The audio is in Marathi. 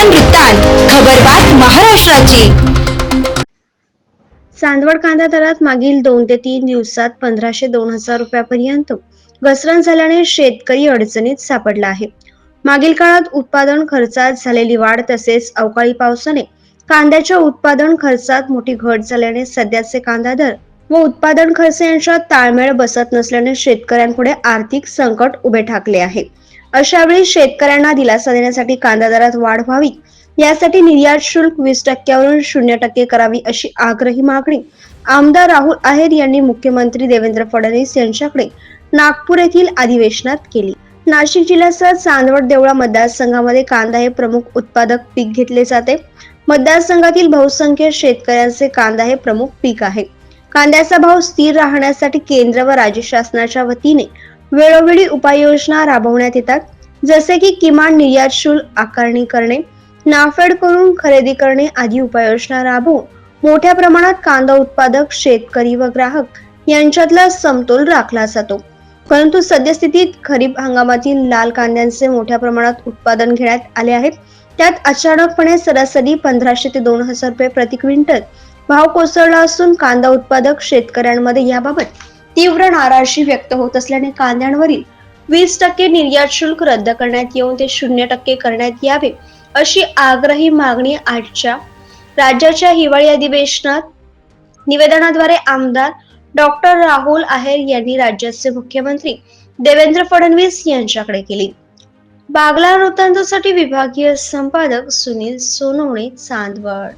किमान वृत्तांत खबरबात महाराष्ट्राची. चांदवड कांदा दरात मागील दोन ते तीन दिवसात पंधराशे दोन हजार रुपयापर्यंत घसरण झाल्याने शेतकरी अडचणीत सापडला आहे. मागील काळात उत्पादन खर्चात झालेली वाढ तसेच अवकाळी पावसाने कांद्याच्या उत्पादन खर्चात मोठी घट झाल्याने सध्याचे कांदा दर व उत्पादन खर्च यांच्यात ताळमेळ बसत नसल्याने शेतकऱ्यांपुढे आर्थिक संकट उभे ठाकले आहे. अशा वेळी शेतकऱ्यांना दिलासा देण्यासाठी कांदा दरात वाढ व्हावी यासाठी निर्यात शुल्क वीस टक्क्यावरून शून्य टक्के करावी अशी आग्रही मागणी. आमदार राहुल आहेर यांनी मुख्यमंत्री देवेंद्र फडणवीस यांच्याकडे नागपूर येथील अधिवेशनात केली. नाशिक जिल्ह्यासह चांदवड देवळा मतदारसंघामध्ये कांदा हे प्रमुख उत्पादक पीक घेतले जाते. मतदारसंघातील बहुसंख्य शेतकऱ्यांचे कांदा हे प्रमुख पीक आहे. कांद्याचा भाव स्थिर राहण्यासाठी केंद्र व राज्य शासनाच्या वतीने वेळोवेळी उपाययोजना राबवण्यात येतात. जसे की किमान निर्यात शुल्क आकारणी करणे नाफेड करून खरेदी करणे आदी उपाययोजना राबवून मोठ्या प्रमाणात कांदा उत्पादक शेतकरी व ग्राहक यांच्यातला समतोल राखला जातो. परंतु सद्यस्थितीत खरीप हंगामातील लाल कांद्यांचे मोठ्या प्रमाणात उत्पादन घेण्यात आले आहे. त्यात अचानकपणे सरासरी पंधराशे ते दोन हजार रुपये प्रति क्विंटल भाव कोसळला असून कांदा उत्पादक शेतकऱ्यांमध्ये याबाबत तीव्र नाराजी व्यक्त होत असल्याने कांद्यांवरील वीस टक्के निर्यात शुल्क रद्द करण्यात येऊन ते शून्य टक्के करण्यात यावे अशी आग्रही मागणी आजच्या राज्याच्या हिवाळी अधिवेशनात निवेदनाद्वारे आमदार डॉक्टर राहुल आहेर यांनी राज्याचे मुख्यमंत्री देवेंद्र फडणवीस यांच्याकडे केली. बागला वृत्तांतासाठी विभागीय संपादक सुनील सोनवणे चांदवड.